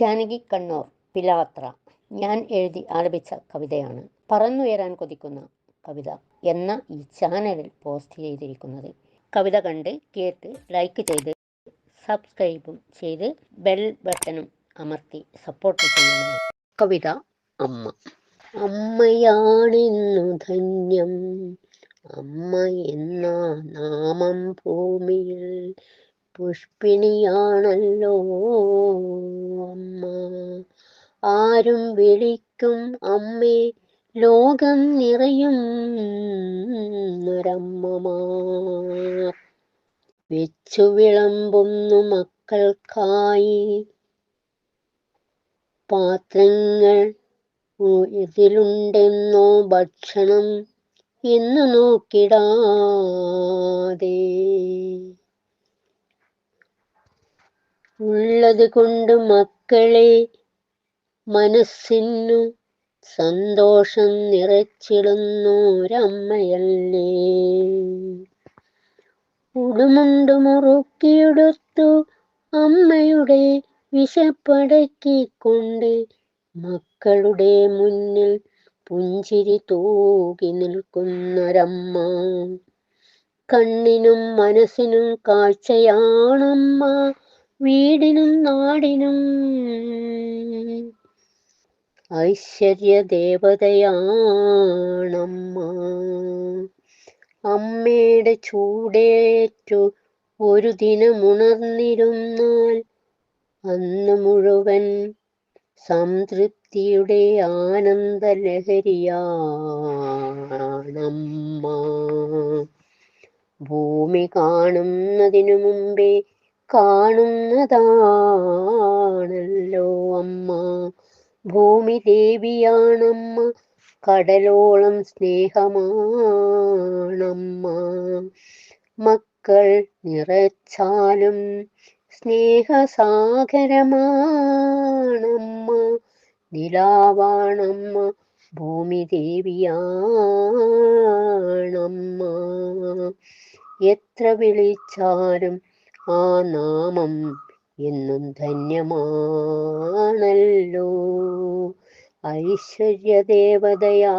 ജാനകി കണ്ണൂർ പിലാത്ര. ഞാൻ എഴുതി ആലപിച്ച കവിതയാണ്. പറന്നുയരാൻ കൊതിക്കുന്ന കവിത എന്ന ഈ ചാനലിൽ പോസ്റ്റ് ചെയ്തിരിക്കുന്നത്. കവിത കണ്ട് കേട്ട് ലൈക്ക് ചെയ്ത് സബ്സ്ക്രൈബും ചെയ്ത് ബെൽ ബട്ടണും അമർത്തി സപ്പോർട്ട് ചെയ്യണം കവിത അമ്മ. അമ്മയാണിന്നു ധന്യം. അമ്മ എന്ന നാമം ഭൂമിയിൽ പുഷ്പിണിയാണല്ലോ അമ്മ. ആരും വിളിക്കും അമ്മേ ലോകം നിറയും ഒരമ്മമാർ വെച്ചു വിളമ്പുന്നു മക്കൾക്കായി പാത്രങ്ങൾ ഇതിലുണ്ടെന്നോ ഭക്ഷണം എന്നു നോക്കിടാതെ. ഉള്ളത് കൊണ്ട് മക്കളെ മനസ്സിനു സന്തോഷം നിറച്ചിടുന്നോരമ്മയല്ലേ. ഉടുമുണ്ട് മുറുക്കിയെടുത്തു അമ്മയുടെ വിശപ്പടക്കിക്കൊണ്ട് മക്കളുടെ മുന്നിൽ പുഞ്ചിരി തൂകി നിൽക്കുന്നൊരമ്മ. കണ്ണിനും മനസ്സിനും കാഴ്ചയാണമ്മ. വീടിനും നാടിനും ഐശ്വര്യ ദേവതയാണമ്മ അമ്മയുടെ ചൂടേറ്റു ഒരു ദിനമുണർന്നിരുന്നാൽ അന്ന് മുഴുവൻ സംതൃപ്തിയുടെ ആനന്ദലഹരിയാണമ്മ. ഭൂമി കാണുന്നതിനു മുമ്പേ കാണുന്നതാണല്ലോ അമ്മ. ഭൂമി ദേവിയാണമ്മ. കടലോളം സ്നേഹമാണമ്മ. മക്കൾ നിറച്ചാലും സ്നേഹസാഗരമാണമ്മ. നിലാവാണമ്മ. ഭൂമി ദേവിയാണമ്മ. എത്ര വിളിച്ചാലും ആ നാമം എന്നും ധന്യമാണല്ലോ. ഐശ്വര്യ ദേവതയാണല്ലോ